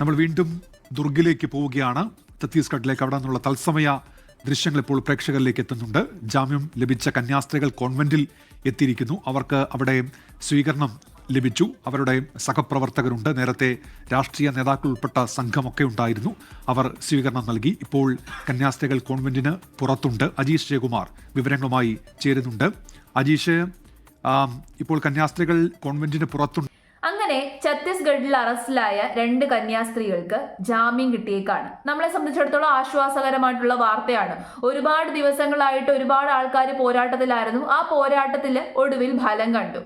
നമ്മൾ വീണ്ടും ദുർഗിലേക്ക് പോവുകയാണ്. ഛത്തീസ്ഗഡിലേക്ക് അവിടെ നിന്നുള്ള തത്സമയ ദൃശ്യങ്ങൾ ഇപ്പോൾ പ്രേക്ഷകരിലേക്ക് എത്തുന്നുണ്ട്. ജാമ്യം ലഭിച്ച കന്യാസ്ത്രീകൾ കോൺവെന്റിൽ എത്തിയിരിക്കുന്നു. അവർക്ക് അവിടെ സ്വീകരണം ലഭിച്ചു. അവരുടെ സഹപ്രവർത്തകരുണ്ട്. നേരത്തെ രാഷ്ട്രീയ നേതാക്കൾ ഉൾപ്പെട്ട സംഘമൊക്കെ ഉണ്ടായിരുന്നു. അവർ സ്വീകരണം നൽകി. ഇപ്പോൾ കന്യാസ്ത്രീകൾ കോൺവെന്റിന് പുറത്തുണ്ട്. അജീഷ് ജയകുമാർ വിവരങ്ങളുമായി ചേരുന്നുണ്ട്. അജീഷ് ഇപ്പോൾ കന്യാസ്ത്രീകൾ കോൺവെന്റിന് പുറത്തുണ്ട്. ഛത്തീസ്ഗഡിൽ അറസ്റ്റിലായ രണ്ട് കന്യാസ്ത്രീകൾക്ക് ജാമ്യം കിട്ടിയേക്കാണ്. നമ്മളെ സംബന്ധിച്ചിടത്തോളം ആശ്വാസകരമായിട്ടുള്ള വാർത്തയാണ്. ഒരുപാട് ദിവസങ്ങളായിട്ട് ഒരുപാട് ആൾക്കാർ പോരാട്ടത്തിലായിരുന്നു. ആ പോരാട്ടത്തിൽ ഒടുവിൽ ഫലം കണ്ടു.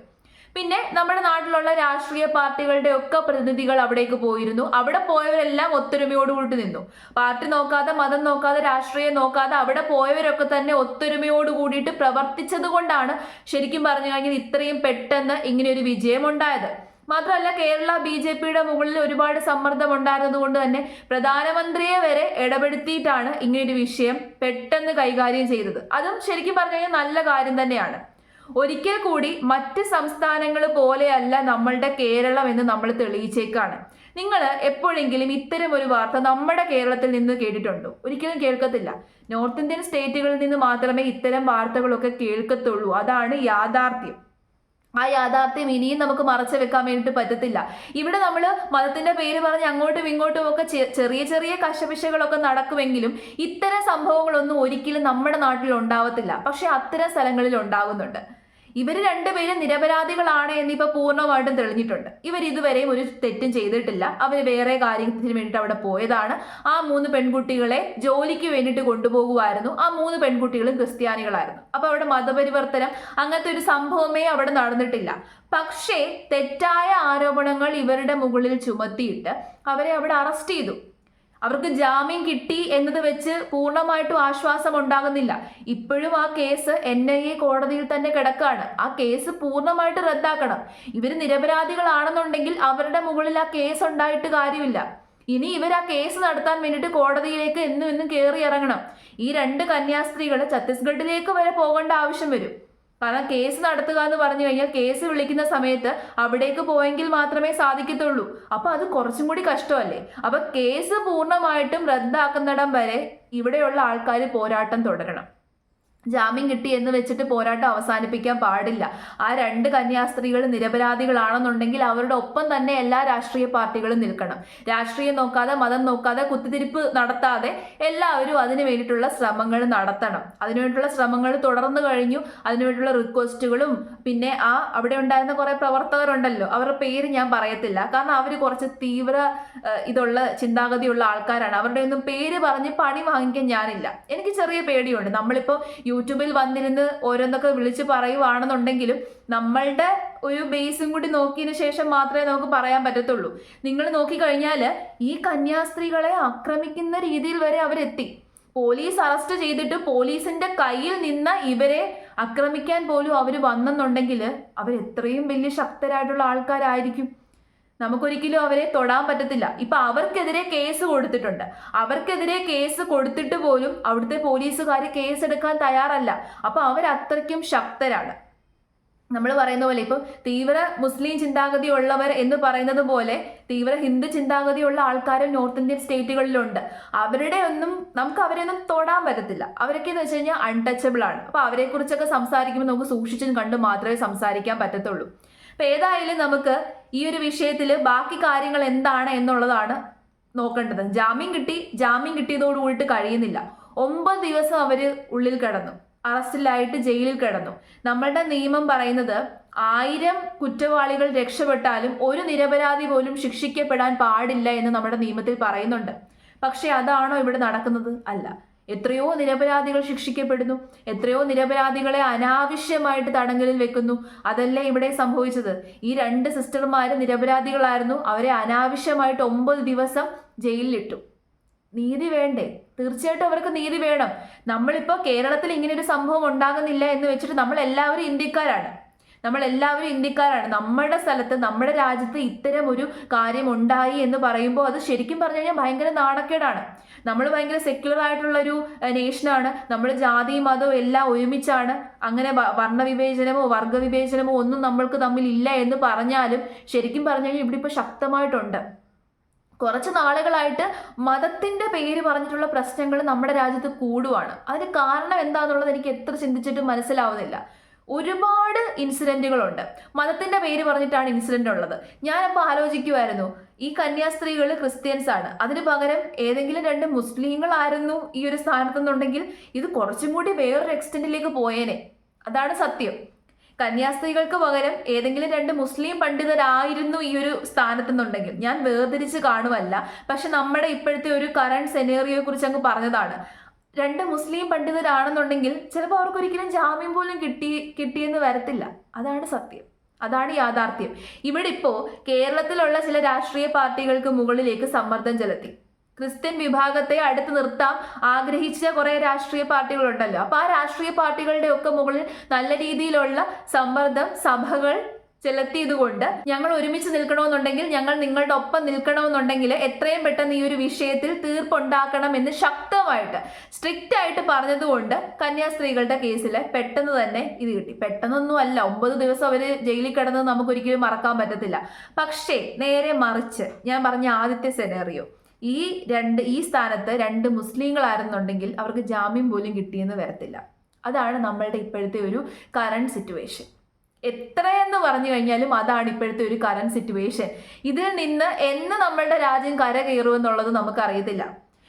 പിന്നെ നമ്മുടെ നാട്ടിലുള്ള രാഷ്ട്രീയ പാർട്ടികളുടെ ഒക്കെ പ്രതിനിധികൾ അവിടേക്ക് പോയിരുന്നു. അവിടെ പോയവരെല്ലാം ഒത്തൊരുമയോടുകൂടി നിന്നു. പാർട്ടി നോക്കാതെ മതം നോക്കാതെ രാഷ്ട്രീയം നോക്കാതെ അവിടെ പോയവരൊക്കെ തന്നെ ഒത്തൊരുമയോട് കൂടിയിട്ട് പ്രവർത്തിച്ചത് കൊണ്ടാണ് ശരിക്കും പറഞ്ഞു കഴിഞ്ഞാൽ ഇത്രയും പെട്ടെന്ന് ഇങ്ങനെ ഒരു വിജയം ഉണ്ടായത്. മാത്രമല്ല കേരള ബി ജെ പിയുടെ മുകളിൽ ഒരുപാട് സമ്മർദ്ദം ഉണ്ടായിരുന്നത് കൊണ്ട് തന്നെ പ്രധാനമന്ത്രിയെ വരെ ഇടപെടുത്തിയിട്ടാണ് ഇങ്ങനൊരു വിഷയം പെട്ടെന്ന് കൈകാര്യം ചെയ്തത്. അതും ശരിക്കും പറഞ്ഞു കഴിഞ്ഞാൽ നല്ല കാര്യം തന്നെയാണ്. ഒരിക്കൽ കൂടി മറ്റ് സംസ്ഥാനങ്ങൾ പോലെയല്ല നമ്മളുടെ കേരളം എന്ന് നമ്മൾ തെളിയിച്ചേക്കാണ്. നിങ്ങൾ എപ്പോഴെങ്കിലും ഇത്തരം ഒരു വാർത്ത നമ്മുടെ കേരളത്തിൽ നിന്ന് കേട്ടിട്ടുണ്ടോ? ഒരിക്കലും കേൾക്കത്തില്ല. നോർത്ത് ഇന്ത്യൻ സ്റ്റേറ്റുകളിൽ നിന്ന് മാത്രമേ ഇത്തരം വാർത്തകളൊക്കെ കേൾക്കത്തുള്ളൂ. അതാണ് യാഥാർത്ഥ്യം. ആ യാഥാർത്ഥ്യം ഇനിയും നമുക്ക് മറച്ചു വെക്കാൻ വേണ്ടിയിട്ട് പറ്റത്തില്ല. ഇവിടെ നമ്മൾ മതത്തിന്റെ പേര് പറഞ്ഞ് അങ്ങോട്ടും ഇങ്ങോട്ടും ഒക്കെ ചെറിയ ചെറിയ കശപിശകളൊക്കെ നടക്കുമെങ്കിലും ഇത്തരം സംഭവങ്ങളൊന്നും ഒരിക്കലും നമ്മുടെ നാട്ടിൽ ഉണ്ടാവത്തില്ല. പക്ഷെ അത്തരം സ്ഥലങ്ങളിൽ ഉണ്ടാകുന്നുണ്ട്. ഇവർ രണ്ടുപേരും നിരപരാധികളാണ് എന്ന് എന്നിപ്പോൾ പൂർണമായിട്ടും തെളിഞ്ഞിട്ടുണ്ട്. ഇവർ ഇതുവരെയും ഒരു തെറ്റും ചെയ്തിട്ടില്ല. അവർ വേറെ കാര്യത്തിന് വേണ്ടിയിട്ട് അവിടെ പോയതാണ്. ആ മൂന്ന് പെൺകുട്ടികളെ ജോലിക്ക് വേണ്ടിയിട്ട് കൊണ്ടുപോകുമായിരുന്നു ആ മൂന്ന് പെൺകുട്ടികളും ക്രിസ്ത്യാനികളായിരുന്നു. അപ്പോൾ അവിടെ മതപരിവർത്തനം അങ്ങനത്തെ ഒരു സംഭവമേ അവിടെ നടന്നിട്ടില്ല. പക്ഷേ തെറ്റായ ആരോപണങ്ങൾ ഇവരുടെ മുകളിൽ ചുമത്തിയിട്ട് അവരെ അവിടെ അറസ്റ്റ് ചെയ്തു. അവർക്ക് ജാമ്യം കിട്ടി എന്നത് വെച്ച് പൂർണമായിട്ടും ആശ്വാസം ഉണ്ടാകുന്നില്ല ഇപ്പോഴും ആ കേസ് എൻ ഐ എ കോടതിയിൽ തന്നെ കിടക്കാണ്. ആ കേസ് പൂർണമായിട്ട് റദ്ദാക്കണം. ഇവർ നിരപരാധികളാണെന്നുണ്ടെങ്കിൽ അവരുടെ മുകളിൽ ആ കേസ് ഉണ്ടായിട്ട് കാര്യമില്ല. ഇനി ഇവർ ആ കേസ് നടത്താൻ വേണ്ടിയിട്ട് കോടതിയിലേക്ക് എന്നും എന്നും കയറി ഇറങ്ങണം. ഈ രണ്ട് കന്യാസ്ത്രീകൾ ഛത്തീസ്ഗഡിലേക്ക് വരെ പോകേണ്ട ആവശ്യം വരും. കാരണം കേസ് നടത്തുക എന്ന് പറഞ്ഞു കഴിഞ്ഞാൽ കേസ് വിളിക്കുന്ന സമയത്ത് അവിടേക്ക് പോയെങ്കിൽ മാത്രമേ സാധിക്കത്തുള്ളൂ. അപ്പൊ അത് കുറച്ചും കൂടി കഷ്ടമല്ലേ? അപ്പൊ കേസ് പൂർണമായിട്ടും റദ്ദാക്കുന്നിടം വരെ ഇവിടെയുള്ള ആൾക്കാർ പോരാട്ടം തുടരണം. ജാമ്യം കിട്ടി എന്ന് വെച്ചിട്ട് പോരാട്ടം അവസാനിപ്പിക്കാൻ പാടില്ല. ആ രണ്ട് കന്യാസ്ത്രീകൾ നിരപരാധികളാണെന്നുണ്ടെങ്കിൽ അവരുടെ ഒപ്പം തന്നെ എല്ലാ രാഷ്ട്രീയ പാർട്ടികളും നിൽക്കണം. രാഷ്ട്രീയം നോക്കാതെ മതം നോക്കാതെ കുത്തിതിരിപ്പ് നടത്താതെ എല്ലാവരും അതിനു വേണ്ടിയിട്ടുള്ള ശ്രമങ്ങൾ നടത്തണം. അതിനുവേണ്ടിയിട്ടുള്ള ശ്രമങ്ങൾ തുടർന്നു കഴിഞ്ഞു. അതിനുവേണ്ടിയുള്ള റിക്വസ്റ്റുകളും പിന്നെ ആ അവിടെ ഉണ്ടായിരുന്ന കുറെ പ്രവർത്തകരുണ്ടല്ലോ. അവരുടെ പേര് ഞാൻ പറയത്തില്ല. കാരണം അവർ കുറച്ച് തീവ്ര ഇതുള്ള ചിന്താഗതിയുള്ള ആൾക്കാരാണ്. അവരുടെ ഒന്നും പേര് പറഞ്ഞ് പണി വാങ്ങിക്കാൻ ഞാനില്ല. എനിക്ക് ചെറിയ പേടിയുണ്ട്. നമ്മളിപ്പോൾ യൂട്യൂബിൽ വന്നിരുന്ന് ഓരോന്നൊക്കെ വിളിച്ച് പറയുവാണെന്നുണ്ടെങ്കിലും നമ്മളുടെ ഒരു ബേസും കൂടി നോക്കിയതിന് ശേഷം മാത്രമേ നമുക്ക് പറയാൻ പറ്റത്തുള്ളൂ. നിങ്ങൾ നോക്കിക്കഴിഞ്ഞാൽ ഈ കന്യാസ്ത്രീകളെ ആക്രമിക്കുന്ന രീതിയിൽ വരെ അവരെത്തി. പോലീസ് അറസ്റ്റ് ചെയ്തിട്ട് പോലീസിന്റെ കയ്യിൽ നിന്ന് ഇവരെ ആക്രമിക്കാൻ പോലും അവർ വന്നെന്നുണ്ടെങ്കിൽ അവർ എത്രയും വലിയ ശക്തരായിട്ടുള്ള ആൾക്കാരായിരിക്കും. നമുക്കൊരിക്കലും അവരെ തൊടാൻ പറ്റത്തില്ല. ഇപ്പൊ അവർക്കെതിരെ കേസ് കൊടുത്തിട്ടുണ്ട്. അവർക്കെതിരെ കേസ് കൊടുത്തിട്ട് പോലും അവിടുത്തെ പോലീസുകാർ കേസ് എടുക്കാൻ തയ്യാറല്ല. അപ്പൊ അവർ അത്രയ്ക്കും ശക്തരാണ്. നമ്മൾ പറയുന്ന പോലെ ഇപ്പം തീവ്ര മുസ്ലിം ചിന്താഗതി ഉള്ളവർ എന്ന് പറയുന്നത് പോലെ തീവ്ര ഹിന്ദു ചിന്താഗതിയുള്ള ആൾക്കാരും നോർത്ത് ഇന്ത്യൻ സ്റ്റേറ്റുകളിലുണ്ട്. അവരുടെ ഒന്നും നമുക്ക് അവരെ ഒന്നും തൊടാൻ പറ്റത്തില്ല. അവരൊക്കെ എന്ന് വെച്ച് കഴിഞ്ഞാൽ അൺടച്ചബിൾ ആണ്. അപ്പൊ അവരെ കുറിച്ചൊക്കെ സംസാരിക്കുമ്പോൾ നമുക്ക് സൂക്ഷിച്ചും കണ്ടും മാത്രമേ സംസാരിക്കാൻ പറ്റത്തുള്ളൂ. അപ്പൊ ഏതായാലും നമുക്ക് ഈ ഒരു വിഷയത്തിൽ ബാക്കി കാര്യങ്ങൾ എന്താണ് എന്നുള്ളതാണ് നോക്കേണ്ടത്. ജാമ്യം കിട്ടി ജാമ്യം കിട്ടിയതോട് കൂടിയിട്ട് കഴിയുന്നില്ല. ഒമ്പത് ദിവസം അവർ ഉള്ളിൽ കിടന്നു. അറസ്റ്റിലായിട്ട് ജയിലിൽ കിടന്നു. നമ്മളുടെ നിയമം പറയുന്നത് ആയിരം കുറ്റവാളികൾ രക്ഷപ്പെട്ടാലും ഒരു നിരപരാധി പോലും ശിക്ഷിക്കപ്പെടാൻ പാടില്ല എന്ന് നമ്മുടെ നിയമത്തിൽ പറയുന്നുണ്ട്. പക്ഷേ അതാണോ ഇവിടെ നടക്കുന്നത്? അല്ല. എത്രയോ നിരപരാധികൾ ശിക്ഷിക്കപ്പെടുന്നു. എത്രയോ നിരപരാധികളെ അനാവശ്യമായിട്ട് തടങ്കലിൽ വെക്കുന്നു. അതല്ലേ ഇവിടെ സംഭവിച്ചത്? ഈ രണ്ട് സിസ്റ്റർമാർ നിരപരാധികളായിരുന്നു. അവരെ അനാവശ്യമായിട്ട് ഒമ്പത് ദിവസം ജയിലിലിട്ടു. നീതി വേണ്ടേ? തീർച്ചയായിട്ടും അവർക്ക് നീതി വേണം. നമ്മളിപ്പോൾ കേരളത്തിൽ ഇങ്ങനെ ഒരു സംഭവം ഉണ്ടാകുന്നില്ല എന്ന് വെച്ചിട്ട് നമ്മൾ എല്ലാവരും ഇന്ത്യക്കാരാണ്. നമ്മൾ എല്ലാവരും ഇന്ത്യക്കാരാണ്. നമ്മുടെ സ്ഥലത്ത് നമ്മുടെ രാജ്യത്ത് ഇത്തരം ഒരു കാര്യം ഉണ്ടായി എന്ന് പറയുമ്പോൾ അത് ശരിക്കും പറഞ്ഞു കഴിഞ്ഞാൽ ഭയങ്കര നാണക്കേടാണ്. നമ്മൾ ഭയങ്കര സെക്യുലർ ആയിട്ടുള്ള ഒരു നേഷനാണ് നമ്മൾ ജാതി മതവും എല്ലാം ഒരുമിച്ചാണ് അങ്ങനെ വർണവിവേചനമോ വർഗവിവേചനമോ ഒന്നും നമ്മൾക്ക് തമ്മിൽ ഇല്ല എന്ന് പറഞ്ഞാലും ശരിക്കും പറഞ്ഞു കഴിഞ്ഞാൽ ഇവിടെ ഇപ്പോൾ ശക്തമായിട്ടുണ്ട്. കുറച്ച് നാളുകളായിട്ട് മതത്തിന്റെ പേര് പറഞ്ഞിട്ടുള്ള പ്രശ്നങ്ങൾ നമ്മുടെ രാജ്യത്ത് കൂടുവാണ്. അതിന് കാരണം എന്താണെന്നുള്ളത് എനിക്ക് എത്ര ചിന്തിച്ചിട്ടും മനസ്സിലാവുന്നില്ല. ഒരുപാട് ഇൻസിഡന്റുകളുണ്ട് മതത്തിന്റെ പേര് പറഞ്ഞിട്ടാണ് ഇൻസിഡന്റ് ഉള്ളത്. ഞാനപ്പോൾ ആലോചിക്കുമായിരുന്നു ഈ കന്യാസ്ത്രീകൾ ക്രിസ്ത്യൻസ് ആണ്. അതിന് പകരം ഏതെങ്കിലും രണ്ട് മുസ്ലിങ്ങളായിരുന്നു ഈ ഒരു സ്ഥാനത്തുനിന്നുണ്ടെങ്കിൽ ഇത് കുറച്ചും കൂടി വേറൊരു എക്സ്റ്റെന്റിലേക്ക് പോയേനെ. അതാണ് സത്യം. കന്യാസ്ത്രീകൾക്ക് പകരം ഏതെങ്കിലും രണ്ട് മുസ്ലിം പണ്ഡിതരായിരുന്നു ഈ ഒരു സ്ഥാനത്തുനിന്നുണ്ടെങ്കിൽ. ഞാൻ വേർതിരിച്ച് കാണുമല്ല പക്ഷെ നമ്മുടെ ഇപ്പോഴത്തെ ഒരു കറണ്ട് സെനേറിയോയെ കുറിച്ച് അങ്ങ് പറഞ്ഞതാണ്. രണ്ട് മുസ്ലിം പണ്ഡിതരാണെന്നുണ്ടെങ്കിൽ ചിലപ്പോൾ അവർക്ക് ഒരിക്കലും ജാമ്യം പോലും കിട്ടി കിട്ടിയെന്ന് വരത്തില്ല. അതാണ് സത്യം. അതാണ് യാഥാർത്ഥ്യം. ഇവിടെ ഇപ്പോൾ കേരളത്തിലുള്ള ചില രാഷ്ട്രീയ പാർട്ടികൾക്ക് മുകളിലേക്ക് സമ്മർദ്ദം ചെലുത്തി. ക്രിസ്ത്യൻ വിഭാഗത്തെ അടുത്ത് നിർത്താൻ ആഗ്രഹിച്ച കുറെ രാഷ്ട്രീയ പാർട്ടികളുണ്ടല്ലോ. അപ്പൊ ആ രാഷ്ട്രീയ പാർട്ടികളുടെ ഒക്കെ മുകളിൽ നല്ല രീതിയിലുള്ള സമ്മർദ്ദം സഭകൾ ചെലുത്തിയതുകൊണ്ട് ഞങ്ങൾ ഒരുമിച്ച് നിൽക്കണമെന്നുണ്ടെങ്കിൽ ഞങ്ങൾ നിങ്ങളുടെ ഒപ്പം നിൽക്കണമെന്നുണ്ടെങ്കിൽ എത്രയും പെട്ടെന്ന് ഈ ഒരു വിഷയത്തിൽ തീർപ്പുണ്ടാക്കണം എന്ന് ശക്തമായിട്ട് സ്ട്രിക്റ്റ് ആയിട്ട് പറഞ്ഞതുകൊണ്ട് കന്യാസ്ത്രീകളുടെ കേസിൽ പെട്ടെന്ന് തന്നെ ഇത് കിട്ടി. പെട്ടെന്നൊന്നും അല്ല ഒമ്പത് ദിവസം അവർ ജയിലിൽ കിടന്നത് നമുക്കൊരിക്കലും മറക്കാൻ പറ്റത്തില്ല. പക്ഷേ നേരെ മറിച്ച് ഞാൻ പറഞ്ഞ ആദ്യത്തെ സെനേറിയോ ഈ രണ്ട് ഈ സ്ഥാനത്ത് രണ്ട് മുസ്ലിങ്ങളായിരുന്നുണ്ടെങ്കിൽ അവർക്ക് ജാമ്യം പോലും കിട്ടിയെന്ന് വരത്തില്ല. അതാണ് നമ്മളുടെ ഇപ്പോഴത്തെ ഒരു കറണ്ട് സിറ്റുവേഷൻ എത്രയെന്ന് പറഞ്ഞു കഴിഞ്ഞാലും അതാണ് ഇപ്പോഴത്തെ ഒരു കറണ്ട് സിറ്റുവേഷൻ ഇതിൽ നിന്ന് എന്ന് നമ്മളുടെ രാജ്യം കര കരകയറുമെന്നുള്ളത് നമുക്കറിയത്തില്ല.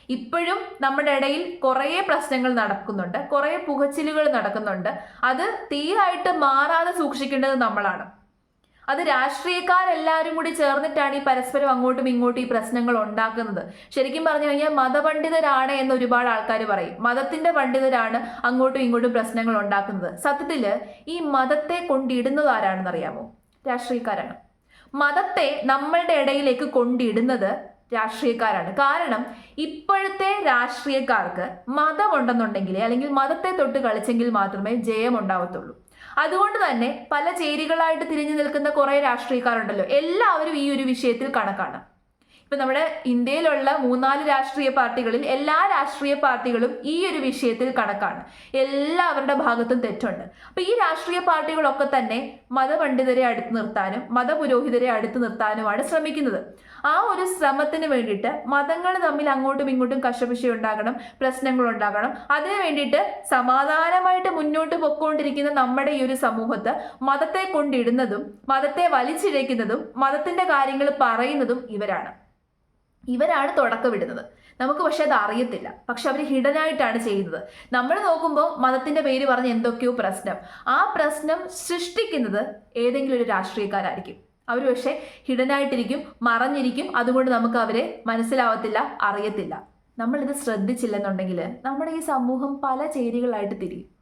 ഇപ്പോഴും നമ്മുടെ ഇടയിൽ കുറേ പ്രശ്നങ്ങൾ നടക്കുന്നുണ്ട്. കുറേ പുകച്ചിലുകൾ നടക്കുന്നുണ്ട്. അത് തീരായിട്ട് മാറാതെ സൂക്ഷിക്കേണ്ടത് നമ്മളാണ്. അത് രാഷ്ട്രീയക്കാരെല്ലാവരും കൂടി ചേർന്നിട്ടാണ് ഈ പരസ്പരം അങ്ങോട്ടും ഇങ്ങോട്ടും ഈ പ്രശ്നങ്ങൾ ഉണ്ടാക്കുന്നത്. ശരിക്കും പറഞ്ഞു കഴിഞ്ഞാൽ മതപണ്ഡിതരാണ് എന്ന് ഒരുപാട് ആൾക്കാർ പറയും. മതത്തിന്റെ പണ്ഡിതരാണ് അങ്ങോട്ടും ഇങ്ങോട്ടും പ്രശ്നങ്ങൾ ഉണ്ടാക്കുന്നത്. സത്യത്തിൽ ഈ മതത്തെ കൊണ്ടിടുന്നത് ആരാണെന്ന് അറിയാമോ രാഷ്ട്രീയക്കാരാണ്. മതത്തെ നമ്മളുടെ ഇടയിലേക്ക് കൊണ്ടിടുന്നത് രാഷ്ട്രീയക്കാരാണ്. കാരണം ഇപ്പോഴത്തെ രാഷ്ട്രീയക്കാർക്ക് മതമുണ്ടെന്നുണ്ടെങ്കിൽ അല്ലെങ്കിൽ മതത്തെ തൊട്ട് കളിച്ചെങ്കിൽ മാത്രമേ ജയം ഉണ്ടാവത്തുള്ളൂ അതുകൊണ്ട് തന്നെ പല ചേരികളായിട്ട് തിരിഞ്ഞു നിൽക്കുന്ന കുറേ രാഷ്ട്രീയക്കാരുണ്ടല്ലോ. എല്ലാവരും ഈ ഒരു വിഷയത്തിൽ കണക്കാണ്. ഇപ്പൊ നമ്മുടെ ഇന്ത്യയിലുള്ള മൂന്നാൽ രാഷ്ട്രീയ പാർട്ടികളിൽ എല്ലാ രാഷ്ട്രീയ പാർട്ടികളും ഈ ഒരു വിഷയത്തിൽ കണക്കാണ്. എല്ലാവരുടെ ഭാഗത്തും തെറ്റുണ്ട്. അപ്പൊ ഈ രാഷ്ട്രീയ പാർട്ടികളൊക്കെ തന്നെ മതപണ്ഡിതരെ അടുത്ത് നിർത്താനും മതപുരോഹിതരെ അടുത്ത് നിർത്താനുമാണ് ശ്രമിക്കുന്നത്. ആ ഒരു ശ്രമത്തിന് വേണ്ടിയിട്ട് മതങ്ങൾ തമ്മിൽ അങ്ങോട്ടും ഇങ്ങോട്ടും കശപിശ ഉണ്ടാകണം പ്രശ്നങ്ങൾ ഉണ്ടാകണം. അതിനു വേണ്ടിയിട്ട് സമാധാനമായിട്ട് മുന്നോട്ട് പൊക്കോണ്ടിരിക്കുന്ന നമ്മുടെ ഈ ഒരു സമൂഹത്ത് മതത്തെ കൊണ്ടിടുന്നതും മതത്തെ വലിച്ചിഴയ്ക്കുന്നതും മതത്തിന്റെ കാര്യങ്ങൾ പറയുന്നതും ഇവരാണ്. ഇവരാണ് തുടക്കമിടുന്നത്. നമുക്ക് പക്ഷെ അത് അറിയത്തില്ല. പക്ഷെ അവർ ഹിഡനായിട്ടാണ് ചെയ്യുന്നത്. നമ്മൾ നോക്കുമ്പോൾ മതത്തിന്റെ പേര് പറഞ്ഞ് എന്തൊക്കെയോ പ്രശ്നം. ആ പ്രശ്നം സൃഷ്ടിക്കുന്നത് ഏതെങ്കിലും ഒരു രാഷ്ട്രീയക്കാരായിരിക്കും. അവർ പക്ഷേ ഹിഡനായിട്ടിരിക്കും മറഞ്ഞിരിക്കും. അതുകൊണ്ട് നമുക്ക് അവരെ മനസ്സിലാവത്തില്ല അറിയത്തില്ല. നമ്മളിത് ശ്രദ്ധിച്ചില്ലെന്നുണ്ടെങ്കിൽ നമ്മുടെ ഈ സമൂഹം പല ചേരികളായിട്ട് തിരിയും.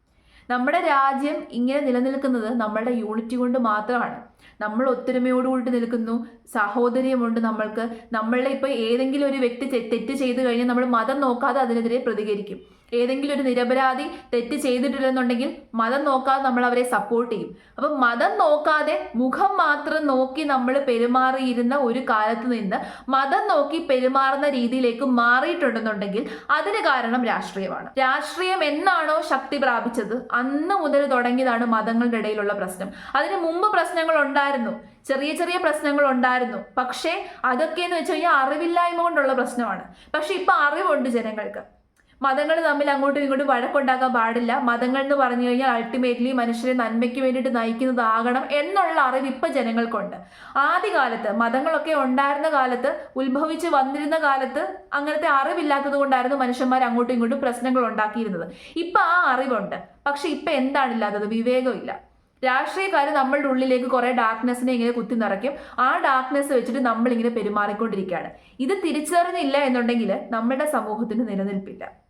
നമ്മുടെ രാജ്യം ഇങ്ങനെ നിലനിൽക്കുന്നത് നമ്മളുടെ യൂണിറ്റി കൊണ്ട് മാത്രമാണ്. നമ്മൾ ഒത്തൊരുമയോടുകൂടി നിൽക്കുന്നു. സാഹോദര്യമുണ്ട് നമ്മൾക്ക്. നമ്മളുടെ ഇപ്പോൾ ഏതെങ്കിലും ഒരു വ്യക്തി തെറ്റ് ചെയ്തു കഴിഞ്ഞാൽ നമ്മൾ മതം നോക്കാതെ അതിനെതിരെ പ്രതികരിക്കും. ഏതെങ്കിലും ഒരു നിരപരാധി തെറ്റ് ചെയ്തിട്ടില്ലെന്നുണ്ടെങ്കിൽ മതം നോക്കാതെ നമ്മൾ അവരെ സപ്പോർട്ട് ചെയ്യും. അപ്പം മതം നോക്കാതെ മുഖം മാത്രം നോക്കി നമ്മൾ പെരുമാറിയിരുന്ന ഒരു കാലത്ത് നിന്ന് മതം നോക്കി പെരുമാറുന്ന രീതിയിലേക്ക് മാറിയിട്ടുണ്ടെന്നുണ്ടെങ്കിൽ അതിന് കാരണം രാഷ്ട്രീയമാണ്. രാഷ്ട്രീയം എന്നാണോ ശക്തി പ്രാപിച്ചത്? അന്ന് മുതൽ തുടങ്ങിയതാണ് മതങ്ങളുടെ ഇടയിലുള്ള പ്രശ്നം. അതിന് മുമ്പ് പ്രശ്നങ്ങൾ ഉണ്ടായിരുന്നു. ചെറിയ ചെറിയ പ്രശ്നങ്ങൾ ഉണ്ടായിരുന്നു. പക്ഷേ അതൊക്കെ എന്ന് വെച്ച് കഴിഞ്ഞാൽ അറിവില്ലായ്മ കൊണ്ടുള്ള പ്രശ്നമാണ്. പക്ഷെ ഇപ്പൊ അറിവുണ്ട് ജനങ്ങൾക്ക്. മതങ്ങൾ തമ്മിൽ അങ്ങോട്ടും ഇങ്ങോട്ടും വഴക്കുണ്ടാക്കാൻ പാടില്ല. മതങ്ങൾ എന്ന് പറഞ്ഞു കഴിഞ്ഞാൽ അൾട്ടിമേറ്റ്ലി മനുഷ്യരെ നന്മയ്ക്ക് വേണ്ടിയിട്ട് നയിക്കുന്നതാകണം എന്നുള്ള അറിവ് ഇപ്പൊ ജനങ്ങൾക്കുണ്ട്. ആദ്യകാലത്ത് മതങ്ങളൊക്കെ ഉണ്ടായിരുന്ന കാലത്ത് ഉത്ഭവിച്ച് വന്നിരുന്ന കാലത്ത് അങ്ങനത്തെ അറിവില്ലാത്തത് കൊണ്ടായിരുന്നു മനുഷ്യന്മാർ അങ്ങോട്ടും ഇങ്ങോട്ടും പ്രശ്നങ്ങൾ ഉണ്ടാക്കിയിരുന്നത്. ഇപ്പൊ ആ അറിവുണ്ട്. പക്ഷെ ഇപ്പൊ എന്താണില്ലാത്തത് വിവേകമില്ല രാഷ്ട്രീയക്കാർ നമ്മളുടെ ഉള്ളിലേക്ക് കുറേ ഡാർക്ക്നെസ്സിനെ ഇങ്ങനെ കുത്തി നിറയ്ക്കും. ആ ഡാർക്ക്നെസ് വെച്ചിട്ട് നമ്മളിങ്ങനെ പെരുമാറിക്കൊണ്ടിരിക്കുകയാണ്. ഇത് തിരിച്ചറിഞ്ഞില്ല എന്നുണ്ടെങ്കിൽ നമ്മുടെ സമൂഹത്തിന് നിലനിൽപ്പില്ല.